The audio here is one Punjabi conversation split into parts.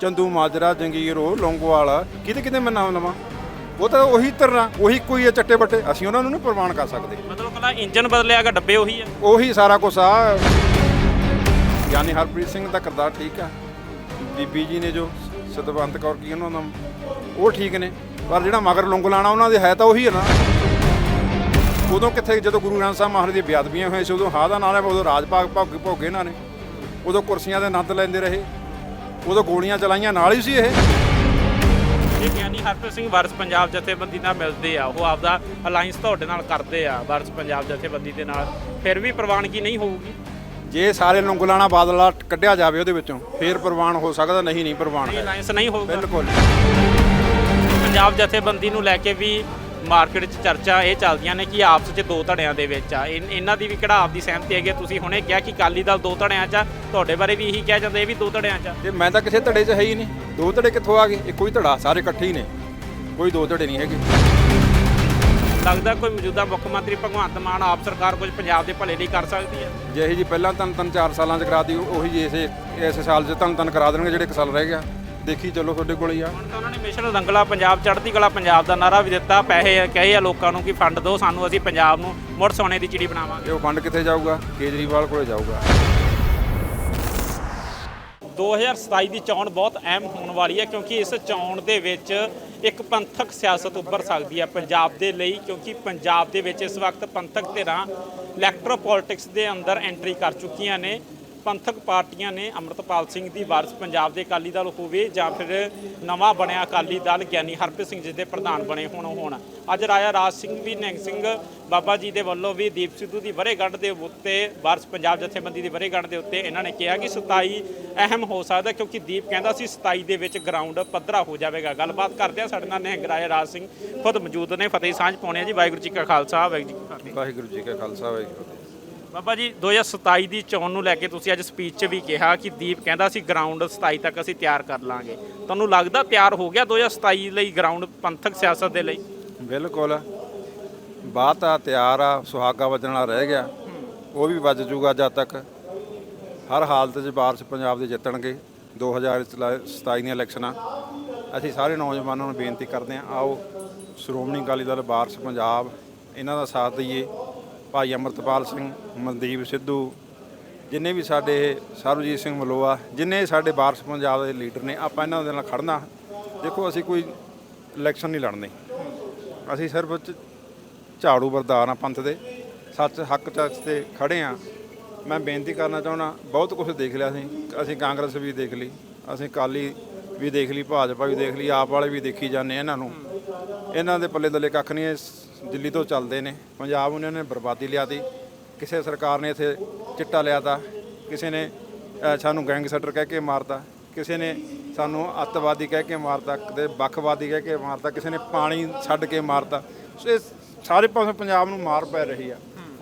ਚੰਦੂ ਮਾਜਰਾ ਜੰਗੀਰ ਉਹ ਲੌਂਗੋਵਾਲ। ਕਿਤੇ ਕਿਤੇ ਮੈਂ ਨਾਮ ਲਵਾਂ? ਉਹ ਤਾਂ ਉਹੀ ਤਰ੍ਹਾਂ ਉਹੀ ਕੋਈ ਹੈ ਚੱਟੇ ਬੱਟੇ। ਅਸੀਂ ਉਹਨਾਂ ਨੂੰ ਨਹੀਂ ਪ੍ਰਵਾਨ ਕਰ ਸਕਦੇ। ਮਤਲਬ ਕੱਲਾ ਇੰਜਨ ਬਦਲਿਆਗਾ ਡੱਬੇ ਉਹੀ ਆ। ਉਹੀ ਸਾਰਾ ਕੁਝ ਆ। ਯਾਨੀ ਹਰਪ੍ਰੀਤ ਸਿੰਘ ਦਾ ਕਿਰਦਾਰ ਠੀਕ ਆ। ਬੀਬੀ ਜੀ ਨੇ ਜੋ ਸਤਵੰਤ ਕੌਰ ਕੀ ਉਹਨਾਂ ਦਾ ਉਹ ਠੀਕ ਨੇ। ਪਰ ਜਿਹੜਾ ਮਗਰ ਲੁੰਗ ਲਾਣਾ ਉਹਨਾਂ ਦੇ ਹੈ ਤਾਂ ਉਹੀ ਹੈ ਨਾ। ਉਦੋਂ ਕਿੱਥੇ ਜਦੋਂ ਗੁਰੂ ਗ੍ਰੰਥ ਸਾਹਿਬ ਮਹਾਰਾਜ ਦੀ ਬੇਅਦਬੀਆਂ ਹੋਈਆਂ ਸੀ ਉਦੋਂ ਹਾਂ ਦਾ ਨਾਰਾ ਉਦੋਂ ਰਾਜ ਭਾਗ ਭੋਗ ਭੋਗੇ ਇਹਨਾਂ ਨੇ। ਉਦੋਂ ਕੁਰਸੀਆਂ ਦੇ ਆਨੰਦ ਲੈਂਦੇ ਰਹੇ। ਉਦੋਂ ਗੋਲੀਆਂ ਚਲਾਈਆਂ ਨਾਲ ਹੀ ਸੀ ਇਹ। ਇਹ ਗਿਆਨੀ ਹਰਪ੍ਰੀਤ ਸਿੰਘ ਵਾਰਸ ਪੰਜਾਬ ਜਥੇਬੰਦੀ ਨਾਲ ਮਿਲਦੇ ਆ। ਉਹ ਆਪਦਾ ਅਲਾਈਅੰਸ ਤੁਹਾਡੇ ਨਾਲ ਕਰਦੇ ਆ ਵਾਰਸ ਪੰਜਾਬ ਜਥੇਬੰਦੀ ਦੇ ਨਾਲ। ਫਿਰ ਵੀ ਪ੍ਰਵਾਨਗੀ ਨਹੀਂ ਹੋਊਗੀ? ਜੇ ਸਾਰੇ ਲੁੰਗ ਲਾਣਾ ਬਾਦਲਾ ਕੱਢਿਆ ਜਾਵੇ ਉਹਦੇ ਵਿੱਚੋਂ ਫੇਰ ਪ੍ਰਵਾਨ ਹੋ ਸਕਦਾ ਨਹੀਂ ਨਹੀਂ ਪ੍ਰਵਾਨ ਇਹ ਅਲਾਈਅੰਸ ਨਹੀਂ ਹੋਊਗਾ? ਬਿਲਕੁਲ। ਪੰਜਾਬ ਜਥੇਬੰਦੀ ਨੂੰ ਲੈ ਕੇ ਵੀ ਮਾਰਕੀਟ 'ਚ ਚਰਚਾ ਇਹ ਚੱਲਦੀਆਂ ਨੇ ਕਿ ਆਪਸ 'ਚ ਦੋ ਧੜਿਆਂ ਦੇ ਵਿੱਚ ਆ। ਇਨ- ਇਹਨਾਂ ਦੀ ਵੀ ਕਿਹੜਾ ਆਪਦੀ ਸਹਿਮਤੀ ਹੈਗੀ ਆ। ਤੁਸੀਂ ਹੁਣੇ ਕਿਹਾ ਕਿ ਕਾਲੀ ਦਲ ਦੋ ਧੜਿਆਂ 'ਚ ਆ ਤੁਹਾਡੇ ਬਾਰੇ ਵੀ ਇਹੀ ਕਿਹਾ ਜਾਂਦਾ ਇਹ ਵੀ ਦੋ ਧੜਿਆਂ 'ਚ ਆ। ਤੇ ਮੈਂ ਤਾਂ ਕਿਸੇ ਧੜੇ 'ਚ ਹੈ ਹੀ ਨਹੀਂ। ਦੋ ਧੜੇ ਕਿੱਥੋਂ ਆ ਗਏ? ਇੱਕੋ ਹੀ ਧੜਾ ਸਾਰੇ ਇਕੱਠੇ ਹੀ ਨੇ। ਕੋਈ ਦੋ ਧੜੇ ਨਹੀਂ ਹੈਗੇ। ਲੱਗਦਾ ਕੋਈ ਮੌਜੂਦਾ ਮੁੱਖ ਮੰਤਰੀ ਭਗਵੰਤ ਮਾਨ ਆਪ ਸਰਕਾਰ ਕੁਝ ਪੰਜਾਬ ਦੇ ਭਲੇ ਲਈ ਕਰ ਸਕਦੀ ਹੈ ਜਿਹੇ ਜੀ ਪਹਿਲਾਂ ਤਿੰਨ ਤਿੰਨ ਚਾਰ ਸਾਲਾਂ 'ਚ ਕਰਾਤੀ ਉਹੀ ਜੀ ਇਸੇ ਇਸ ਸਾਲ 'ਚ ਤਿੰਨ ਤਿੰਨ ਕਰਾ ਦੇਣਗੇ ਜਿਹੜੇ ਇੱਕ ਸਾਲ ਰਹਿ ਗਿਆ। ਦੇਖੀ ਚੱਲੋ ਤੁਹਾਡੇ ਕੋਲ ਹੀ ਆ। ਹੁਣ ਤਾਂ ਉਹਨਾਂ ਨੇ ਮਿਸ਼ਨ ਰੰਗਲਾ ਪੰਜਾਬ ਚੜ੍ਹਦੀ ਕਲਾ ਪੰਜਾਬ ਦਾ ਨਾਰਾ ਵੀ ਦਿੱਤਾ ਪੈਸੇ ਕਹੇ ਆ ਲੋਕਾਂ ਨੂੰ ਕਿ ਫੰਡ ਦਿਓ ਸਾਨੂੰ ਅਸੀਂ ਪੰਜਾਬ ਨੂੰ ਮੁੜ ਸੋਨੇ ਦੀ ਚਿੜੀ ਬਣਾਵਾਂਗੇ। ਇਹ ਉਹ ਫੰਡ ਕਿੱਥੇ ਜਾਊਗਾ? ਕੇਜਰੀਵਾਲ ਕੋਲੇ ਜਾਊਗਾ। 2027 ਦੀ ਚੋਣ ਬਹੁਤ ਅਹਿਮ ਹੋਣ ਵਾਲੀ ਹੈ ਕਿਉਂਕਿ ਇਸ ਚੋਣ ਦੇ ਵਿੱਚ ਇੱਕ ਪੰਥਕ ਸਿਆਸਤ ਉੱਭਰ ਸਕਦੀ ਹੈ ਪੰਜਾਬ ਦੇ ਲਈ ਕਿਉਂਕਿ ਪੰਜਾਬ ਦੇ ਵਿੱਚ ਇਸ ਵਕਤ ਪੰਥਕ ਧਿਰਾਂ ਇਲੈਕਟ੍ਰੋ ਪੋਲਿਟਿਕਸ ਦੇ ਅੰਦਰ ਐਂਟਰੀ ਕਰ ਚੁੱਕੀਆਂ ਨੇ। ਪੰਥਕ ਪਾਰਟੀਆਂ ਨੇ ਅੰਮ੍ਰਿਤਪਾਲ ਸਿੰਘ ਦੀ ਵਾਰਸ ਪੰਜਾਬ ਦੇ ਅਕਾਲੀ ਦਲ ਹੋਵੇ ਜਾਂ ਫਿਰ ਨਵਾਂ ਬਣਿਆ ਅਕਾਲੀ ਦਲ, ਗਿਆਨੀ ਹਰਪ੍ਰੀਤ ਸਿੰਘ ਜੀ ਦੇ ਪ੍ਰਧਾਨ ਬਣੇ ਹੋਣ ਹੋਣ। ਅੱਜ ਰਾਜਾ ਰਾਜ ਸਿੰਘ ਵੀ ਨਿਹੰਗ ਸਿੰਘ, ਬਾਬਾ ਜੀ ਦੇ ਵੱਲੋਂ ਵੀ ਦੀਪ ਸਿੱਧੂ ਦੀ ਵਰੇਗੰਢ ਦੇ ਉੱਤੇ, ਵਾਰਸ ਪੰਜਾਬ ਜਥੇਬੰਦੀ ਦੀ ਵਰੇਗੰਢ ਦੇ ਉੱਤੇ ਇਹਨਾਂ ਨੇ ਕਿਹਾ ਕਿ 27 ਅਹਿਮ ਹੋ ਸਕਦਾ ਕਿਉਂਕਿ ਦੀਪ ਕਹਿੰਦਾ ਸੀ 27 ਦੇ ਵਿੱਚ ਗਰਾਊਂਡ ਪੱਧਰਾ ਹੋ ਜਾਵੇਗਾ। ਗੱਲਬਾਤ ਕਰਦੇ ਆ ਸਾਡੇ ਨਾਲ ਨਿਹੰਗ ਰਾਜਾ ਰਾਜ ਸਿੰਘ ਖੁਦ ਮੌਜੂਦ ਨੇ। ਫਤਿਹ ਸਾਂਝ ਪਾਉਣੇ ਆ ਜੀ। ਵਾਹਿਗੁਰੂ ਜੀ ਕਾ ਖਾਲਸਾ, ਵਾਹਿਗੁਰੂ ਜੀ ਕੀ ਫਤਿਹ। ਵਾਹਿਗੁਰੂ ਜੀ ਕਾ ਖਾਲਸਾ, ਵਾਹਿਗੁਰੂ ਜੀ ਬਾਬਾ ਜੀ 2027 ਦੀ ਚੋਣ ਨੂੰ ਲੈ ਕੇ ਤੁਸੀਂ ਅੱਜ ਸਪੀਚ 'ਚ ਵੀ ਕਿਹਾ ਕਿ ਦੀਪ ਕਹਿੰਦਾ ਸੀ ਗਰਾਊਂਡ 27 ਤੱਕ ਅਸੀਂ ਤਿਆਰ ਕਰ ਲਾਂਗੇ। ਤੁਹਾਨੂੰ ਲੱਗਦਾ ਤਿਆਰ ਹੋ ਗਿਆ 2027 ਲਈ ਗਰਾਊਂਡ ਪੰਥਕ ਸਿਆਸਤ ਦੇ ਲਈ? ਬਿਲਕੁਲ। ਬਾਤ ਆ ਤਿਆਰ ਆ, ਸੁਹਾਗਾ ਵੱਜਣ ਵਾਲਾ ਰਹਿ ਗਿਆ। ਉਹ ਵੀ ਵੱਜ ਜੂਗਾ ਜਦ ਤੱਕ। ਹਰ ਹਾਲਤ 'ਚ ਬਾਰਸ਼ ਪੰਜਾਬ ਦੇ ਜਿੱਤਣਗੇ। 2027 ਦੀਆਂ ਇਲੈਕਸ਼ਨਾਂ। ਅਸੀਂ ਸਾਰੇ ਨੌਜਵਾਨਾਂ ਨੂੰ ਬੇਨਤੀ ਕਰਦੇ ਹਾਂ, ਆਓ, ਸ਼੍ਰੋਮਣੀ ਅਕਾਲੀ ਦਲ ਬਾਰਸ਼ ਪੰਜਾਬ, ਇਹਨਾਂ ਦਾ ਸਾਥ ਦਈਏ। ਭਾਈ ਅਮਰਤਪਾਲ ਸਿੰਘ, ਮਨਦੀਪ ਸਿੱਧੂ, ਜਿੰਨੇ ਵੀ ਸਾਡੇ ਸਰਬਜੀਤ ਸਿੰਘ ਮਲੋਆ, ਜਿੰਨੇ ਸਾਡੇ ਵਾਰਸ ਪੰਜਾਬ ਦੇ ਲੀਡਰ ਨੇ, ਆਪਾਂ ਇਹਨਾਂ ਦੇ ਨਾਲ ਖੜਨਾ। ਦੇਖੋ, ਅਸੀਂ ਕੋਈ ਇਲੈਕਸ਼ਨ ਨਹੀਂ ਲੜਨੇ। ਅਸੀਂ ਸਿਰਫ ਝ- ਝਾੜੂ ਬਰਦਾਰ ਆ ਪੰਥ ਦੇ। ਸੱਚ, ਹੱਕ ਚੱਚ ਤੇ ਖੜੇ ਆ। ਮੈਂ ਬੇਨਤੀ ਕਰਨਾ ਚਾਹੁੰਦਾ, ਬਹੁਤ ਕੁਝ ਦੇਖ ਲਿਆ ਅਸੀਂ। ਅਸੀਂ ਕਾਂਗਰਸ ਵੀ ਦੇਖ ਲਈ, ਅਸੀਂ ਕਾਲੀ ਵੀ ਦੇਖ ਲਈ, ਭਾਜਪਾ ਵੀ ਦੇਖ ਲਈ, ਆਪ ਵਾਲੇ ਵੀ ਦੇਖੀ ਜਾਂਦੇ ਇਹਨਾਂ ਨੂੰ। ਇਹਨਾਂ ਦੇ ਪੱਲੇ ਦੱਲੇ ਕੱਖ ਨਹੀਂ ਇਹ ਦਿੱਲੀ ਤੋਂ ਚੱਲਦੇ ਨੇ। ਪੰਜਾਬ ਉਹਨਾਂ ਨੇ ਬਰਬਾਦੀ ਲਿਆਤੀ ਕਿਸੇ ਸਰਕਾਰ ਨੇ ਇੱਥੇ ਚਿੱਟਾ ਲਿਆਤਾ ਕਿਸੇ ਨੇ ਸਾਨੂੰ ਗੈਂਗਸਟਰ ਕਹਿ ਕੇ ਮਾਰਤਾ। ਕਿਸੇ ਨੇ ਸਾਨੂੰ ਅੱਤਵਾਦੀ ਕਹਿ ਕੇ ਮਾਰਤਾ। ਕਦੇ ਵੱਖਵਾਦੀ ਕਹਿ ਕੇ ਮਾਰਤਾ। ਕਿਸੇ ਨੇ ਪਾਣੀ ਛੱਡ ਕੇ ਮਾਰਤਾ। ਸੋ ਇਹ ਸਾਰੇ ਪਾਸੇ ਪੰਜਾਬ ਨੂੰ ਮਾਰ ਪੈ ਰਹੀ ਆ।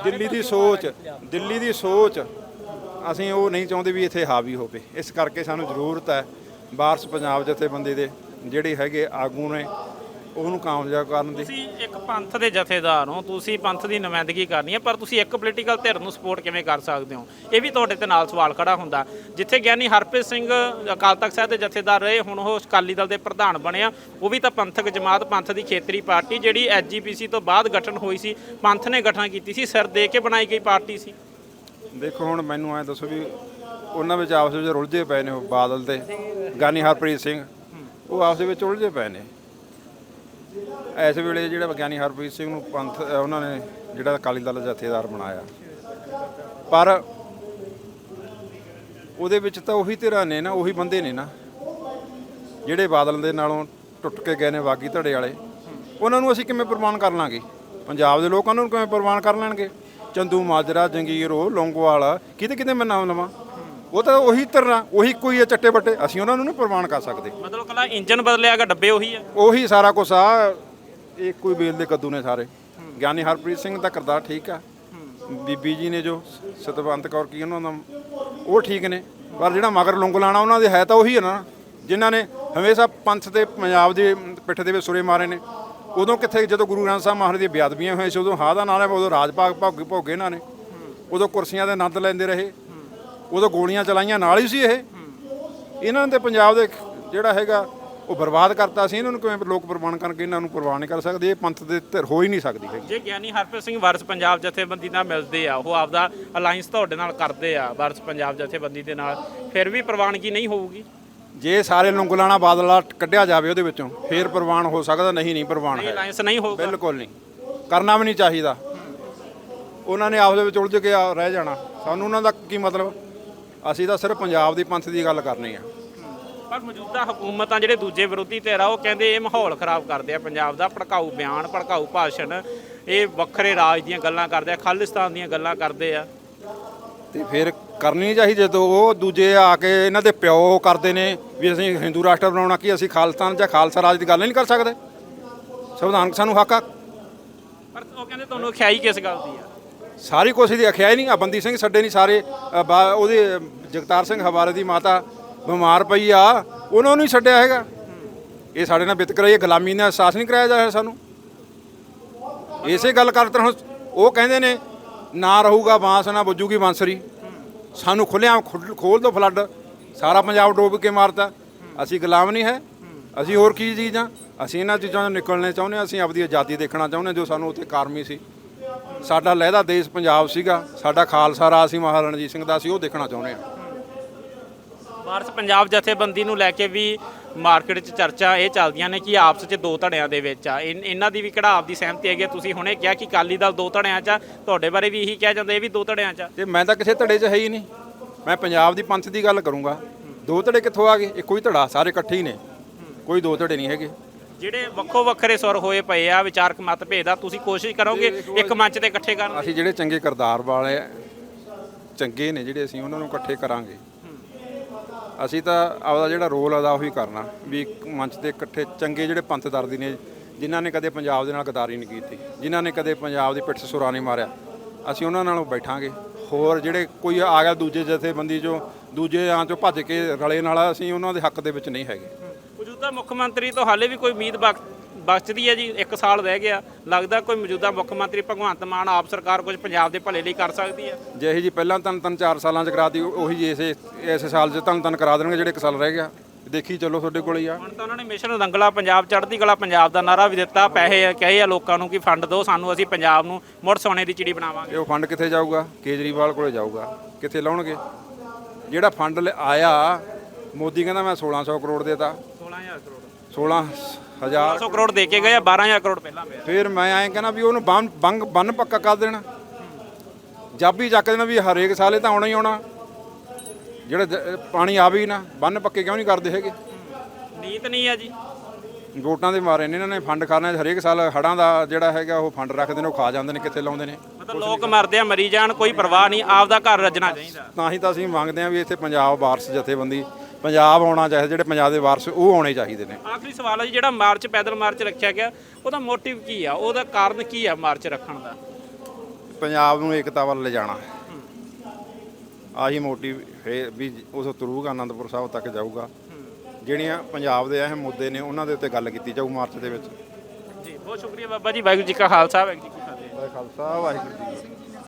ਦਿੱਲੀ ਦੀ ਸੋਚ, ਦਿੱਲੀ ਦੀ ਸੋਚ, ਅਸੀਂ ਉਹ ਨਹੀਂ ਚਾਹੁੰਦੇ ਵੀ ਇੱਥੇ ਹਾਵੀ ਹੋਵੇ। ਇਸ ਕਰਕੇ ਸਾਨੂੰ ਜ਼ਰੂਰਤ ਹੈ ਵਾਰਸ ਪੰਜਾਬ ਜਥੇਬੰਦੀ ਦੇ, ਜਿਹੜੇ ਹੈਗੇ ਆਗੂ ਨੇ ਉਹਨੂੰ ਕਾਮਯਾਬ ਕਰਨ ਦੀ। ਤੁਸੀਂ ਇੱਕ ਪੰਥ ਦੇ ਜਥੇਦਾਰ ਹੋ ਤੁਸੀਂ ਪੰਥ ਦੀ ਨੁਮਾਇੰਦਗੀ ਕਰਨੀ ਹੈ ਪਰ ਤੁਸੀਂ ਇੱਕ ਪੋਲੀਟੀਕਲ ਧਿਰ ਨੂੰ ਸਪੋਰਟ ਕਿਵੇਂ ਕਰ ਸਕਦੇ ਹੋ? ਇਹ ਵੀ ਤੁਹਾਡੇ ਤੇ ਨਾਲ ਸਵਾਲ ਖੜਾ ਹੁੰਦਾ। ਜਿੱਥੇ ਗਿਆਨੀ ਹਰਪ੍ਰੀਤ ਸਿੰਘ ਅਕਾਲ ਤਖਤ ਸਾਹਿਬ ਦੇ ਜਥੇਦਾਰ ਰਹੇ ਹੁਣ ਉਹ ਅਕਾਲੀ ਦਲ ਦੇ ਪ੍ਰਧਾਨ ਬਣਿਆ ਉਹ ਵੀ ਤਾਂ ਪੰਥਕ ਜਮਾਤ ਪੰਥ ਦੀ ਖੇਤਰੀ ਪਾਰਟੀ ਜਿਹੜੀ ਐਸਜੀਪੀਸੀ ਤੋਂ ਬਾਅਦ ਗਠਨ ਹੋਈ ਸੀ ਪੰਥ ਨੇ ਗਠਨ ਕੀਤੀ ਸੀ ਸਿਰ ਦੇ ਕੇ ਬਣਾਈ ਗਈ ਪਾਰਟੀ ਸੀ। ਦੇਖੋ ਹੁਣ ਮੈਨੂੰ ਐ ਦੱਸੋ ਵੀ ਉਹਨਾਂ ਵਿੱਚ ਆਪਸ ਵਿੱਚ ਰੁਲਝੇ ਪਏ ਨੇ ਉਹ ਬਾਦਲ ਤੇ। ਗਾਨੀ ਹਰਪ੍ਰੀਤ ਸਿੰਘ ਉਹ ਆਪਸ ਵਿੱਚ ਉਲਝੇ ਪਏ ਨੇ। ਇਸ ਵੇਲੇ ਜਿਹੜਾ ਵਿਗਿਆਨੀ ਹਰਪ੍ਰੀਤ ਸਿੰਘ ਨੂੰ ਪੰਥ ਉਹਨਾਂ ਨੇ ਜਿਹੜਾ ਅਕਾਲੀ ਦਲ ਜਥੇਦਾਰ ਬਣਾਇਆ। ਪਰ ਉਹਦੇ ਵਿੱਚ ਤਾਂ ਉਹੀ ਧਿਰਾਂ ਨੇ ਨਾ, ਉਹੀ ਬੰਦੇ ਨੇ ਨਾ, ਜਿਹੜੇ ਬਾਦਲ ਦੇ ਨਾਲੋਂ ਟੁੱਟ ਕੇ ਗਏ ਨੇ ਬਾਗੀ ਧੜੇ ਵਾਲੇ। ਉਹਨਾਂ ਨੂੰ ਅਸੀਂ ਕਿਵੇਂ ਪ੍ਰਮਾਣ ਕਰ ਲਾਂਗੇ? ਪੰਜਾਬ ਦੇ ਲੋਕਾਂ ਨੂੰ ਕਿਵੇਂ ਪ੍ਰਮਾਣ ਕਰ ਲੈਣਗੇ? ਚੰਦੂ, ਮਾਜਰਾ, ਜੰਗੀਰ, ਉਹ, ਲੌਂਗੋਵਾਲ ਕਿਤੇ ਕਿਤੇ ਮੈਂ ਨਾਮ ਲਵਾਂ। ਉਹ ਤਾਂ ਉਹੀ ਤਰ੍ਹਾਂ ਉਹੀ ਕੋਈ ਹੈ ਚੱਟੇ ਬੱਟੇ ਅਸੀਂ ਉਹਨਾਂ ਨੂੰ ਨਹੀਂ ਪ੍ਰਮਾਣ ਕਰ ਸਕਦੇ। ਮਤਲਬ ਕੱਲਾ ਇੰਜਨ ਬਦਲਿਆਗਾ ਡੱਬੇ ਉਹੀ ਆ। ਉਹੀ ਸਾਰਾ ਕੁਝ ਆ ਇਹ ਕੋਈ ਬੇਲ ਦੇ ਕੱਦੂ ਨੇ ਸਾਰੇ। ਗਿਆਨੀ ਹਰਪ੍ਰੀਤ ਸਿੰਘ ਦਾ ਕਿਰਦਾਰ ਠੀਕ ਆ। ਬੀਬੀ ਜੀ ਨੇ ਜੋ ਸਤਵੰਤ ਕੌਰ ਕੀ ਉਹਨਾਂ ਦਾ ਉਹ ਠੀਕ ਨੇ। ਪਰ ਜਿਹੜਾ ਮਗਰ ਲੁੰਗ ਲਾਣਾ ਉਹਨਾਂ ਦੇ ਹੈ ਤਾਂ ਉਹੀ ਹੈ ਨਾ। ਜਿਨ੍ਹਾਂ ਨੇ ਹਮੇਸ਼ਾ ਪੰਥ ਤੇ ਪੰਜਾਬ ਦੇ ਪਿੱਠ ਦੇ ਵਿੱਚ ਸੁਰੇ ਮਾਰੇ ਨੇ। ਉਦੋਂ ਕਿੱਥੇ ਜਦੋਂ ਗੁਰੂ ਗ੍ਰੰਥ ਸਾਹਿਬ ਮਹਾਰਾਜ ਦੀ ਬੇਅਦਬੀਆਂ ਹੋਈਆਂ ਸੀ ਉਦੋਂ ਹਾਂ ਦਾ ਨਾਰਾ ਉਦੋਂ ਰਾਜ ਭਾਗ ਭੋਗੇ ਭੋਗੇ ਇਹਨਾਂ ਨੇ। ਉਦੋਂ ਕੁਰਸੀਆਂ ਦੇ ਆਨੰਦ ਲੈਂਦੇ ਰਹੇ। ਉਦੋਂ ਗੋਲੀਆਂ ਚਲਾਈਆਂ ਨਾਲ ਹੀ ਸੀ ਇਹ। ਇਹਨਾਂ ਨੇ ਤੇ ਪੰਜਾਬ ਦੇ ਜਿਹੜਾ ਹੈਗਾ ਉਹ ਬਰਬਾਦ ਕਰਤਾ ਸੀ। ਇਹਨਾਂ ਨੂੰ ਕਿਵੇਂ ਲੋਕ ਪ੍ਰਵਾਨ ਕਰਕੇ ਇਹਨਾਂ ਨੂੰ ਪ੍ਰਵਾਨ ਨਹੀਂ ਕਰ ਸਕਦੇ। ਇਹ ਪੰਥ ਦੇ ਧਿਰ ਹੋ ਹੀ ਨਹੀਂ ਸਕਦੀ ਹੈਗੀ। ਜੇ ਗਿਆਨੀ ਹਰਪ੍ਰੀਤ ਸਿੰਘ ਵਾਰਸ ਪੰਜਾਬ ਜਥੇਬੰਦੀ ਨਾਲ ਮਿਲਦੇ ਆ ਉਹ ਆਪਦਾ ਅਲਾਈਅੰਸ ਤੁਹਾਡੇ ਨਾਲ ਕਰਦੇ ਆ ਵਾਰਸ ਪੰਜਾਬ ਜਥੇਬੰਦੀ ਦੇ ਨਾਲ ਫਿਰ ਵੀ ਪ੍ਰਵਾਨਗੀ ਨਹੀਂ ਹੋਊਗੀ? ਜੇ ਸਾਰੇ ਲੰਗੁਲਾਣਾ ਬਾਦਲਾ ਕੱਢਿਆ ਜਾਵੇ ਉਹਦੇ ਵਿੱਚੋਂ ਫੇਰ ਪ੍ਰਵਾਨ ਹੋ ਸਕਦਾ ਨਹੀਂ ਨਹੀਂ ਪ੍ਰਵਾਨ ਹੈ। ਅਲਾਈਅੰਸ ਨਹੀਂ ਹੋਊਗਾ? ਬਿਲਕੁਲ ਨਹੀਂ। ਕਰਨਾ ਵੀ ਨਹੀਂ ਚਾਹੀਦਾ। ਉਹਨਾਂ ਨੇ ਆਪਦੇ ਵਿੱਚ ਉਲਝ ਕੇ ਰਹਿ ਜਾਣਾ। ਸਾਨੂੰ ਉਹਨਾਂ ਦਾ ਕੀ ਮਤਲਬ? ਅਸੀਂ ਤਾਂ ਸਿਰਫ ਪੰਜਾਬ ਦੀ ਪੰਥ ਦੀ ਗੱਲ ਕਰਨੀ ਆ। ਪਰ ਮੌਜੂਦਾ ਹਕੂਮਤਾਂ ਜਿਹੜੇ ਦੂਜੇ ਵਿਰੋਧੀ ਧਿਰ ਆ ਉਹ ਕਹਿੰਦੇ ਇਹ ਮਾਹੌਲ ਖਰਾਬ ਕਰਦੇ ਆ। ਪੰਜਾਬ ਦਾ ਭੜਕਾਊ ਬਿਆਨ ਭੜਕਾਊ ਭਾਸ਼ਣ ਇਹ ਵੱਖਰੇ ਰਾਜ ਦੀਆਂ ਗੱਲਾਂ ਕਰਦੇ ਆ ਖਾਲਿਸਤਾਨ ਦੀਆਂ ਗੱਲਾਂ ਕਰਦੇ ਆ। ਤੇ ਫਿਰ ਕਰਨੀ ਚਾਹੀਦੀ ਜਦੋਂ ਉਹ ਦੂਜੇ ਆ ਕੇ ਇਹਨਾਂ ਦੇ ਪਿਓ ਕਰਦੇ ਨੇ ਵੀ ਅਸੀਂ ਹਿੰਦੂ ਰਾਸ਼ਟਰ ਬਣਾਉਣਾ ਕੀ ਅਸੀਂ ਖਾਲਿਸਤਾਨ ਜਾਂ ਖਾਲਸਾ ਰਾਜ ਦੀ ਗੱਲ ਨਹੀਂ ਕਰ ਸਕਦੇ। ਸੰਵਿਧਾਨ ਸਾਨੂੰ ਹੱਕ ਆ। ਪਰ ਉਹ ਕਹਿੰਦੇ ਤੁਹਾਨੂੰ ਖਿਆਈ ਕਿਸ ਗੱਲ ਦੀ ਆ? ਸਾਰੀ ਕੁਛ ਦੀ ਅਖਿਆ ਹੀ ਨਹੀਂ ਆ ਬੰਦੀ ਸਿੰਘ ਛੱਡੇ ਨਹੀਂ ਸਾਰੇ ਅ, ਬਾ- ਉਹਦੇ ਜਗਤਾਰ ਸਿੰਘ ਹਵਾਰੇ ਦੀ ਮਾਤਾ ਬਿਮਾਰ ਪਈ ਆ ਉਹਨਾਂ ਨੂੰ ਹੀ ਛੱਡਿਆ ਹੈਗਾ। ਇਹ ਸਾਡੇ ਨਾਲ ਵਿਤਕਰਾ ਇਹ ਗੁਲਾਮੀ ਦਾ ਅਹਿਸਾਸ ਨਹੀਂ ਕਰਾਇਆ ਜਾ ਰਿਹਾ ਸਾਨੂੰ। ਇਸੇ ਗੱਲ ਕਰਤਰ ਹੁਣ ਉਹ ਕਹਿੰਦੇ ਨੇ ਨਾ ਰਹੂਗਾ ਬਾਂਸ ਨਾ ਵੱਜੂਗੀ ਬਾਂਸਰੀ। ਸਾਨੂੰ ਖੁੱਲਿਆ ਖੋਲ ਦੋ ਫਲੱਡ ਸਾਰਾ ਪੰਜਾਬ ਡੋਬ ਕੇ ਮਾਰਤਾ। ਅਸੀਂ ਗੁਲਾਮ ਨਹੀਂ ਹੈ ਅਸੀਂ ਹੋਰ ਕੀ ਚੀਜ਼ਾਂ ਅਸੀਂ ਇਹਨਾਂ ਚੀਜ਼ਾਂ ਤੋਂ ਨਿਕਲਣੇ ਚਾਹੁੰਦੇ ਹਾਂ ਅਸੀਂ ਆਪਦੀ ਆਜ਼ਾਦੀ ਦੇਖਣਾ ਚਾਹੁੰਦੇ ਹਾਂ ਜੋ ਸਾਨੂੰ ਉੱਥੇ ਕਾਰਮੀ ਸੀ। ਸਾਡਾ ਲਹਿਦਾ ਦੇਸ਼ ਪੰਜਾਬ ਸੀਗਾ ਸਾਡਾ ਖਾਲਸਾ ਰਾਜ ਸੀ ਮਹਾਰਾਣਾ ਰਣਜੀਤ ਸਿੰਘ ਦਾ ਸੀ ਉਹ ਦੇਖਣਾ ਚਾਹੁੰਦੇ ਹਾਂ। ਵਾਰਸ ਪੰਜਾਬ ਜਥੇਬੰਦੀ ਨੂੰ ਲੈ ਕੇ ਵੀ ਮਾਰਕੀਟ 'ਚ ਚਰਚਾ ਇਹ ਚੱਲਦੀਆਂ ਨੇ ਕਿ ਆਪਸ 'ਚ ਦੋ ਧੜਿਆਂ ਦੇ ਵਿੱਚ ਆ। ਇਨ- ਇਹਨਾਂ ਦੀ ਵੀ ਕਿਹੜਾ ਆਪਦੀ ਸਹਿਮਤੀ ਹੈਗੀ ਆ। ਤੁਸੀਂ ਹੁਣੇ ਕਿਹਾ ਕਿ ਕਾਲੀ ਦਲ ਦੋ ਧੜਿਆਂ 'ਚ ਆ ਤੁਹਾਡੇ ਬਾਰੇ ਵੀ ਇਹੀ ਕਿਹਾ ਜਾਂਦਾ ਇਹ ਵੀ ਦੋ ਧੜਿਆਂ 'ਚ ਆ। ਤੇ ਮੈਂ ਤਾਂ ਕਿਸੇ ਧੜੇ 'ਚ ਹੈ ਹੀ ਨਹੀਂ। ਮੈਂ ਪੰਜਾਬ ਦੀ ਪੰਥ ਦੀ ਗੱਲ ਕਰੂੰਗਾ। ਦੋ ਧੜੇ ਕਿੱਥੋਂ ਆ ਗਏ? ਇੱਕੋ ਹੀ ਧੜਾ ਸਾਰੇ ਇਕੱਠੇ ਹੀ ਨੇ। ਕੋਈ ਦੋ ਧੜੇ ਨਹੀਂ ਹੈਗੇ। ਜਿਹੜੇ ਵੱਖੋ ਵੱਖਰੇ ਸੁਰ ਹੋਏ ਪਏ ਆ ਵਿਚਾਰਕ ਮਤਭੇਦ ਆ ਤੁਸੀਂ ਕੋਸ਼ਿਸ਼ ਕਰੋਗੇ ਇੱਕ ਮੰਚ ਤੇ ਇਕੱਠੇ ਕਰਨ ਦੀ? ਅਸੀਂ ਜਿਹੜੇ ਚੰਗੇ ਕਿਰਦਾਰ ਵਾਲੇ ਆ, ਚੰਗੇ ਨੇ ਜਿਹੜੇ ਅਸੀਂ ਉਹਨਾਂ ਨੂੰ ਇਕੱਠੇ ਕਰਾਂਗੇ। ਅਸੀਂ ਤਾਂ ਆਪਦਾ ਜਿਹੜਾ ਰੋਲ ਅਦਾ ਉਹੀ ਕਰਨਾ ਵੀ ਇੱਕ ਮੰਚ ਤੇ ਇਕੱਠੇ ਚੰਗੇ ਜਿਹੜੇ ਪੰਥ ਦਰਦੀ ਨੇ ਜਿਨ੍ਹਾਂ ਨੇ ਕਦੇ ਪੰਜਾਬ ਦੇ ਨਾਲ ਗਦਾਰੀ ਨਹੀਂ ਕੀਤੀ ਜਿਨ੍ਹਾਂ ਨੇ ਕਦੇ ਪੰਜਾਬ ਦੀ ਪਿੱਠ 'ਚ ਸੁਰਾ ਨਹੀਂ ਮਾਰਿਆ ਅਸੀਂ ਉਹਨਾਂ ਨਾਲ ਬੈਠਾਂਗੇ। ਹੋਰ ਜਿਹੜੇ ਕੋਈ ਆ ਗਿਆ ਦੂਜੇ ਜਥੇਬੰਦੀ ਚੋਂ ਦੂਜੇ ਆਂ ਚੋਂ ਭੱਜ ਕੇ ਰਲੇ ਨਾਲ ਅਸੀਂ ਉਹਨਾਂ ਦੇ ਹੱਕ ਦੇ ਵਿੱਚ ਨਹੀਂ ਹੈਗੇ। ਮੌਜੂਦਾ ਮੁੱਖ ਮੰਤਰੀ ਤੋਂ ਹਾਲੇ ਵੀ ਕੋਈ ਉਮੀਦ ਬਖ- ਬਖਸ਼ਦੀ ਹੈ ਜੀ ਇੱਕ ਸਾਲ ਰਹਿ ਗਿਆ। ਲੱਗਦਾ ਕੋਈ ਮੌਜੂਦਾ ਮੁੱਖ ਮੰਤਰੀ ਭਗਵੰਤ ਮਾਨ ਆਪ ਸਰਕਾਰ ਕੁਝ ਪੰਜਾਬ ਦੇ ਭਲੇ ਲਈ ਕਰ ਸਕਦੀ ਹੈ। ਜਿਹੇ ਜੀ ਪਹਿਲਾਂ ਤਿੰਨ ਤਿੰਨ ਚਾਰ ਸਾਲਾਂ 'ਚ ਕਰਾਤੀ ਉਹੀ ਇਸੇ ਇਸ ਸਾਲ 'ਚ ਤਿੰਨ ਤਿੰਨ ਕਰਾ ਦੇਣਗੇ ਜਿਹੜੇ ਇੱਕ ਸਾਲ ਰਹਿ ਗਿਆ। ਦੇਖੀ ਚੱਲੋ ਤੁਹਾਡੇ ਕੋਲ ਹੀ ਆ। ਹੁਣ ਤਾਂ ਉਹਨਾਂ ਨੇ ਮਿਸ਼ਨ ਰੰਗਲਾ ਪੰਜਾਬ ਚੜ੍ਹਦੀ ਕਲਾ ਪੰਜਾਬ ਦਾ ਨਾਰਾ ਵੀ ਦਿੱਤਾ। ਪੈਸੇ ਕਹੇ ਆ ਲੋਕਾਂ ਨੂੰ ਕਿ ਫੰਡ ਦਿਓ ਸਾਨੂੰ ਅਸੀਂ ਪੰਜਾਬ ਨੂੰ ਮੁੜ ਸੋਨੇ ਦੀ ਚਿੜੀ ਬਣਾਵਾਂਗੇ। ਇਹ ਉਹ ਫੰਡ ਕਿੱਥੇ ਜਾਊਗਾ? ਕੇਜਰੀਵਾਲ ਕੋਲੇ ਜਾਊਗਾ। ਕਿੱਥੇ ਲਾਉਣਗੇ? ਜਿਹੜਾ ਫੰਡ ਲ- ਆਇਆ ਮੋਦੀ ਕਹਿੰਦਾ ਮੈਂ 1600 ਕਰੋੜ ਦੇਤਾ। 16000 ਕਰੋੜ। 16000 100 ਕਰੋੜ ਦੇ ਕੇ ਗਏ ਆ 12000 ਕਰੋੜ ਪਹਿਲਾਂ ਪਿਆ। ਫਿਰ ਮੈਂ ਐਂ ਕਹਿੰਦਾ ਵੀ ਉਹਨੂੰ ਬੰਨ ਬੰਗ ਬੰਨ ਪੱਕਾ ਕਰ ਦੇਣਾ। ਜਾਬੀ ਚੱਕ ਦੇਣਾ ਵੀ ਹਰੇਕ ਸਾਲੇ ਤਾਂ ਆਉਣਾ ਹੀ ਆਉਣਾ। ਜਿਹੜਾ ਪਾਣੀ ਆਵੇ ਹੀ ਨਾ ਬੰਨ ਪੱਕੇ ਕਿਉਂ ਨਹੀਂ ਕਰਦੇ ਹੈਗੇ? ਨੀਤ ਨਹੀਂ ਆ ਜੀ। ਵੋਟਾਂ ਦੇ ਮਾਰੇ ਨੇ ਇਹਨਾਂ ਨੇ ਫੰਡ ਖਾਣਾ ਹਰੇਕ ਸਾਲ ਹੜਾਂ ਦਾ ਜਿਹੜਾ ਹੈਗਾ ਉਹ ਫੰਡ ਰੱਖਦੇ ਨੇ ਉਹ ਖਾ ਜਾਂਦੇ ਨੇ ਕਿੱਥੇ ਲਾਉਂਦੇ ਨੇ। ਮਤਲਬ ਲੋਕ ਮਰਦੇ ਆ ਮਰੀ ਜਾਣ ਕੋਈ ਪਰਵਾਹ ਨਹੀਂ ਆਪਦਾ ਘਰ ਰੱਜਣਾ ਚਾਹੀਦਾ। ਤਾਂ ਹੀ ਤਾਂ ਅਸੀਂ ਮੰਗਦੇ ਹਾਂ ਵੀ ਇੱਥੇ ਪੰਜਾਬ ਵਾਰਸ ਜਥੇਬੰਦੀ ਪੰਜਾਬ ਆਉਣਾ ਚਾਹੀਦਾ ਜਿਹੜੇ ਪੰਜਾਬ ਦੇ ਵਾਰਸ ਉਹ ਆਉਣੇ ਚਾਹੀਦੇ ਨੇ। ਆਖਰੀ ਸਵਾਲ ਹੈ ਜੀ ਜਿਹੜਾ ਮਾਰਚ ਪੈਦਲ ਮਾਰਚ ਰੱਖਿਆ ਗਿਆ ਉਹਦਾ ਮੋਟਿਵ ਕੀ ਆ? ਉਹਦਾ ਕਾਰਨ ਕੀ ਆ ਮਾਰਚ ਰੱਖਣ ਦਾ? ਪੰਜਾਬ ਨੂੰ ਏਕਤਾ ਵੱਲ ਲਿਜਾਣਾ। ਆਹੀ ਮੋਟਿਵ ਫੇ ਵੀ ਉਸ ਤਰੂਗਾ ਆਨੰਦਪੁਰ ਸਾਹਿਬ ਤੱਕ ਜਾਊਗਾ। ਜਿਹੜੀਆਂ ਪੰਜਾਬ ਦੇ ਅਹਿਮ ਮੁੱਦੇ ਨੇ ਉਹਨਾਂ ਦੇ ਉੱਤੇ ਗੱਲ ਕੀਤੀ ਜਾਊ ਮਾਰਚ ਦੇ ਵਿੱਚ। ਜੀ ਬਹੁਤ ਸ਼ੁਕਰੀਆ ਬਾਬਾ ਜੀ ਵਾਹਿਗੁਰੂ ਜੀ ਕਾ ਖਾਲਸਾ ਵਾਹਿਗੁਰੂ ਜੀ ਕੀ ਫਤਿਹ। ਖਾਲਸਾ ਵਾਹਿਗੁਰੂ ਜੀ